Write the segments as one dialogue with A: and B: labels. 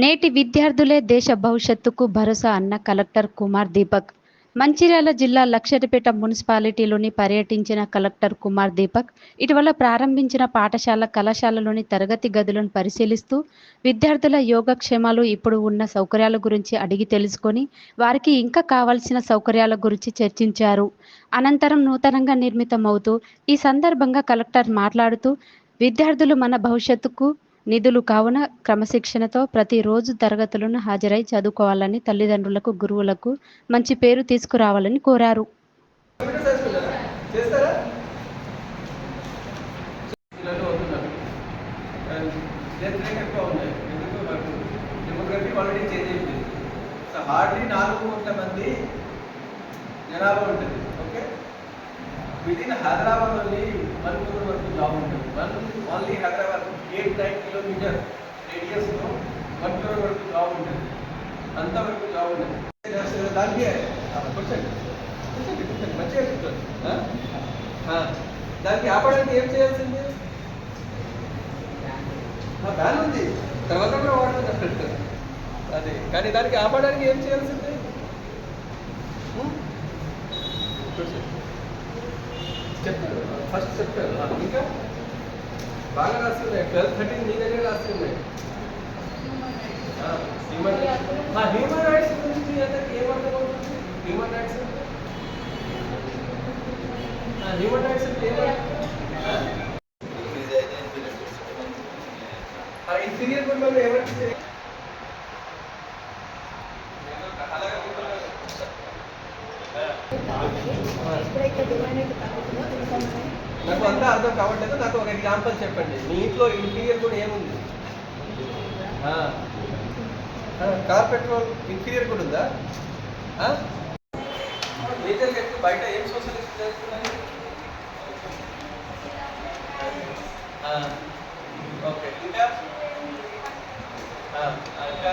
A: నేటి విద్యార్థులే దేశ భవిష్యత్తుకు భరోసా అన్న కలెక్టర్ కుమార్ దీపక్. మంచిర్యాల జిల్లా లక్షటిపేట మున్సిపాలిటీలోని పర్యటించిన కలెక్టర్ కుమార్ దీపక్ ఇటీవల ప్రారంభించిన పాఠశాల కళాశాలలోని తరగతి గదులను పరిశీలిస్తూ విద్యార్థుల యోగక్షేమాలు ఇప్పుడు ఉన్న సౌకర్యాల గురించి అడిగి తెలుసుకొని వారికి ఇంకా కావాల్సిన సౌకర్యాల గురించి చర్చించారు. అనంతరం నూతనంగా నిర్మితమవుతూ ఈ సందర్భంగా కలెక్టర్ మాట్లాడుతూ విద్యార్థులు మన భవిష్యత్తుకు నిధులు కావున క్రమశిక్షణతో ప్రతిరోజు తరగతులను హాజరై చదువుకోవాలని తల్లిదండ్రులకు గురువులకు మంచి పేరు తీసుకురావాలని కోరారు.
B: జనాభా ఉంటుంది okay within Hyderabad only one crore వరకు జాబ్ ఉంటుంది. One only Hyderabad eight nine kilometre రేడియస్లో one crore వరకు జాబ్ ఉంటుంది అంతవరకు జాబ్ ఉంటుంది దానికి కూర్చోండి కూర్చోండి కూర్చోండి మంచిగా కూర్చోండి. దానికి ఆపడానికి ఏం చేయాల్సింది? బ్యాన్ ఉంది. తర్వాత కూడా వాడుతుంది అదే. కానీ దానికి ఆపడానికి ఏం చేయాల్సింది? చెప్తారు ఫస్ట్ చెప్తారు ఇంకా? ఆ, ఇంకా బాగా రాస్తున్నాయి ట్వెల్వ్ థర్టీన్ మీ దగ్గర రాస్తున్నాయి హ్యూమన్ హ్యూమన్ రైట్స్ గురించి మీ అందరికి ఏమర్థమవుతుంది హ్యూమన్ రైట్స్ హ్యూమన్ రైట్స్ అంటే ఇన్ఫీరియర్ గురించి ఏమంటే నాకు అంతా అర్థం కావట్లేదు. నాకు ఒక ఎగ్జాంపుల్ చెప్పండి. మీ ఇంట్లో ఇంటీరియర్ కూడా ఏముంది? కార్ పెట్రోల్ ఇంటీరియర్ కూడా ఉందా? మేజర్ ఎక్కువ బయట ఏం సోషలిస్ట్ చేస్తున్నాయి ఓకే ఇంకా? ఇంకా?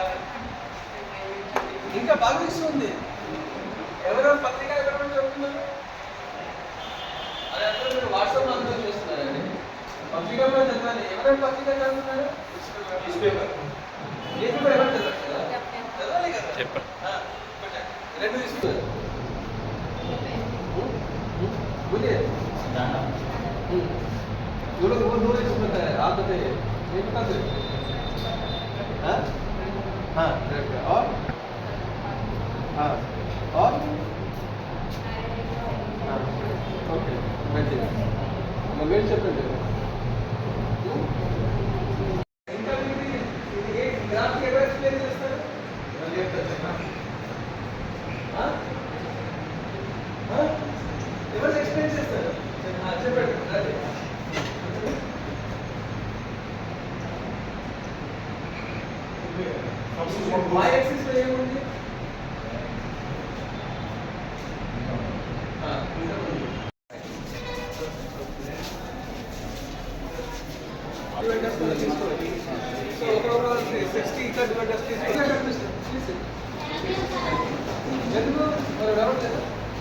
B: ఇంకా బాగా ఇస్తుంది. ఎవరో పత్రికలు ఎవరైనా చెప్తున్నారు? అది అందరూ మీరు వాట్సాప్లో అందరూ చూస్తున్నారండి. చదువుతున్నారు?
C: చెప్పండి.
B: రెండు తీసుకున్నారు ಇವಳು ಮೂರು ನೂರು बता दे हाँ हाँ correct है। और हाँ और हाँ ओके बैठिए मैं वेट చెప్పండి ఇంకా ఇది ఇది ఏ డివైడర్స్ కూడా తీసుకోవాలి. సో ఓవరాల్ 60 ఇక్కడ డివైడర్స్ తీసుకోవాలి. ఎందుకు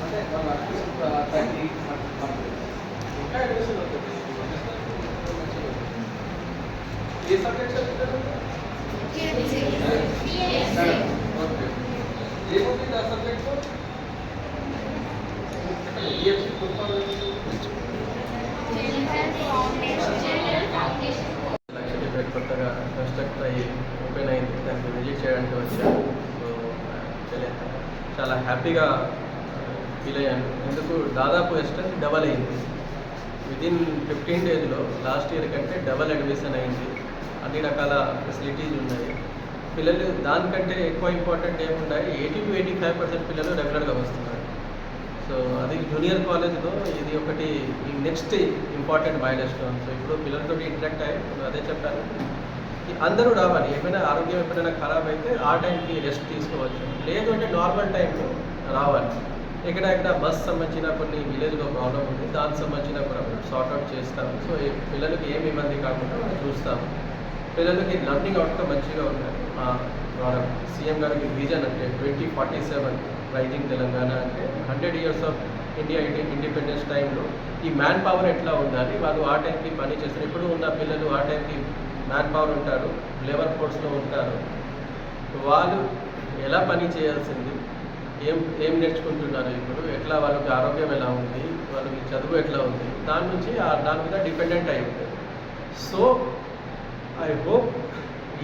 B: అంటే థర్టీ ఇంకా అడ్మిషన్ అవుతుంది ఏ సబ్జెక్ట్ చదువుతారు ఓకే ఏముంది ఆ సబ్జెక్ట్ ఈఎఫ్సి ఫుట్బాల్ లక్షదీపేట కొత్తగా కన్స్ట్రక్ట్ అయ్యి ఓపెన్ అయింది దానికి విజిట్ చేయడానికి వచ్చాను సో చాలా హ్యాపీగా ఫీల్ uh, అయ్యాను. ఎందుకు? దాదాపు ఎస్ట్రెంత్ డబల్ అయింది. విదిన్ ఫిఫ్టీన్ డేస్లో లాస్ట్ ఇయర్ కంటే డబల్ అడ్మిషన్ అయింది. అన్ని రకాల ఫెసిలిటీస్ ఉన్నాయి. పిల్లలు దానికంటే ఎక్కువ ఇంపార్టెంట్ ఏమున్నాయి eighty to eighty five percent పిల్లలు రెగ్యులర్గా వస్తున్నారు. సో అది జూనియర్ కాలేజ్లో ఇది ఒకటి నెక్స్ట్ ఇంపార్టెంట్ మైల్స్టోన్. సో ఇప్పుడు పిల్లలతో ఇంటరాక్ట్ అయ్యి అదే చెప్పాను ఈ అందరూ రావాలి. ఏమైనా ఆరోగ్యం ఎప్పుడైనా ఖరాబ్ అయితే ఆ టైంకి రెస్ట్ తీసుకోవచ్చు. లేదు అంటే నార్మల్ టైంలో రావాలి. ఇక్కడ ఇక్కడ బస్ సంబంధించిన కొన్ని విలేజ్లో ప్రాబ్లం ఉంది. దానికి సంబంధించిన కూడా సార్ట్అవుట్ చేస్తాము. సో పిల్లలకి ఏమి ఇబ్బంది కాకుండా మనం చూస్తాము. పిల్లలకి లర్నింగ్ అవుట్కమ్ మంచిగా ఉన్నాయి మా ద్వారా సీఎం గారికి విజన్ అంటే twenty forty seven rising Telangana అంటే hundred years of India independence టైంలో ఈ మ్యాన్ పవర్ ఎట్లా ఉండాలి? వాళ్ళు ఆ టైంకి పని చేస్తారు. ఇప్పుడు ఉన్న పిల్లలు ఆ టైంకి మ్యాన్ పవర్ ఉంటారు లేబర్ ఫోర్స్లో ఉంటారు. వాళ్ళు ఎలా పని చేయాల్సింది? ఏం ఏం నేర్చుకుంటున్నారు ఇప్పుడు? ఎట్లా వాళ్ళకి ఆరోగ్యం ఎలా ఉంది? వాళ్ళకి చదువు ఎట్లా ఉంది? దాని నుంచి దాని మీద డిపెండెంట్ అయి ఉంటుంది సో ఐ హోప్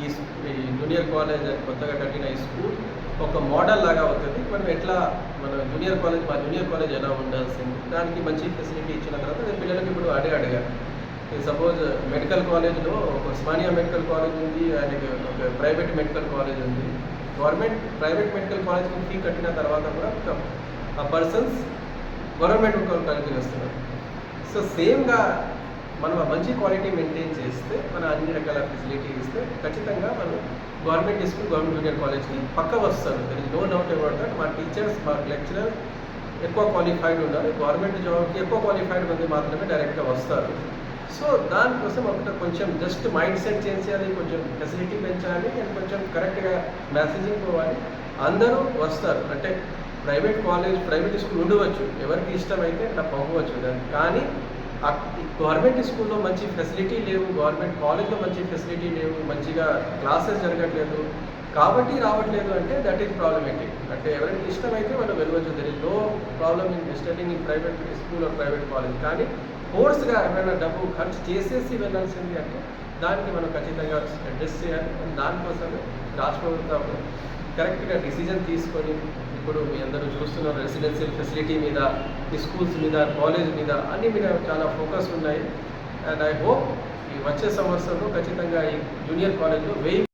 B: ఈ ఈ జూనియర్ కాలేజ్ కొత్తగా కట్టిన ఈ స్కూల్ ఒక మోడల్ లాగా అవుతుంది. మనం ఎట్లా మన జూనియర్ కాలేజ్ మా జూనియర్ కాలేజ్ ఎలా ఉండాల్సింది? దానికి మంచి ఫెసిలిటీ ఇచ్చిన తర్వాత నేను పిల్లలకి ఇప్పుడు అడే అడిగాను సపోజ్ మెడికల్ కాలేజ్లో ఒక ఉస్మానియా మెడికల్ కాలేజ్ ఉంది అండ్ ఒక ప్రైవేట్ మెడికల్ కాలేజ్ ఉంది. గవర్నమెంట్ ప్రైవేట్ మెడికల్ కాలేజ్కి ఫీ కట్టిన తర్వాత కూడా ఒక- ఆ పర్సన్స్ గవర్నమెంట్ మెడికల్ కాలేజ్కి వస్తున్నారు. సో సేమ్గా మనం ఆ మంచి క్వాలిటీ మెయింటైన్ చేస్తే మన అన్ని రకాల ఫెసిలిటీ ఇస్తే ఖచ్చితంగా మనం గవర్నమెంట్ స్కూల్ గవర్నమెంట్ జూనియర్ కాలేజ్కి పక్క వస్తారు there is no doubt about that మా టీచర్స్ మా లెక్చరర్ ఎక్కువ క్వాలిఫైడ్ ఉండాలి. గవర్నమెంట్ జాబ్కి ఎక్కువ క్వాలిఫైడ్ మంది మాత్రమే డైరెక్ట్గా వస్తారు. సో దానికోసం ఒకటి కొంచెం జస్ట్ మైండ్ సెట్ చేసి అది కొంచెం ఫెసిలిటీ పెంచాలి అండ్ కొంచెం కరెక్ట్గా మెసేజింగ్ పోవాలి. అందరూ వస్తారు. అంటే ప్రైవేట్ కాలేజ్ ప్రైవేట్ స్కూల్ ఉండవచ్చు. ఎవరికి ఇష్టమైతే అట్లా పంపవచ్చు. దాన్ని. కానీ గవర్నమెంట్ స్కూల్లో మంచి ఫెసిలిటీ లేవు గవర్నమెంట్ కాలేజ్లో మంచి ఫెసిలిటీ లేవు మంచిగా క్లాసెస్ జరగట్లేదు. కాబట్టి రావట్లేదు అంటే దట్ ఈస్ ప్రాబ్లమేటిక్ అంటే ఎవరికి ఇష్టమైతే వాళ్ళు వెళ్ళవచ్చు there is no problem in studying in private school or private college కానీ ఫోర్స్గా ఎవరైనా డబ్బు ఖర్చు చేసేసి వెళ్ళాల్సింది అంటే దానికి మనం ఖచ్చితంగా అడ్జస్ట్ చేయాలి. దానికోసమే రాష్ట్ర ప్రభుత్వం కరెక్ట్గా డిసిజన్ తీసుకొని ఇప్పుడు మీ అందరూ చూస్తున్నారు రెసిడెన్షియల్ ఫెసిలిటీ మీద మీ స్కూల్స్ మీద కాలేజ్ మీద అన్ని మీద చాలా ఫోకస్ ఉన్నాయి. అండ్ ఐ హోప్ ఈ వచ్చే సంవత్సరంలో ఖచ్చితంగా ఈ జూనియర్ కాలేజ్లో వెయ్యి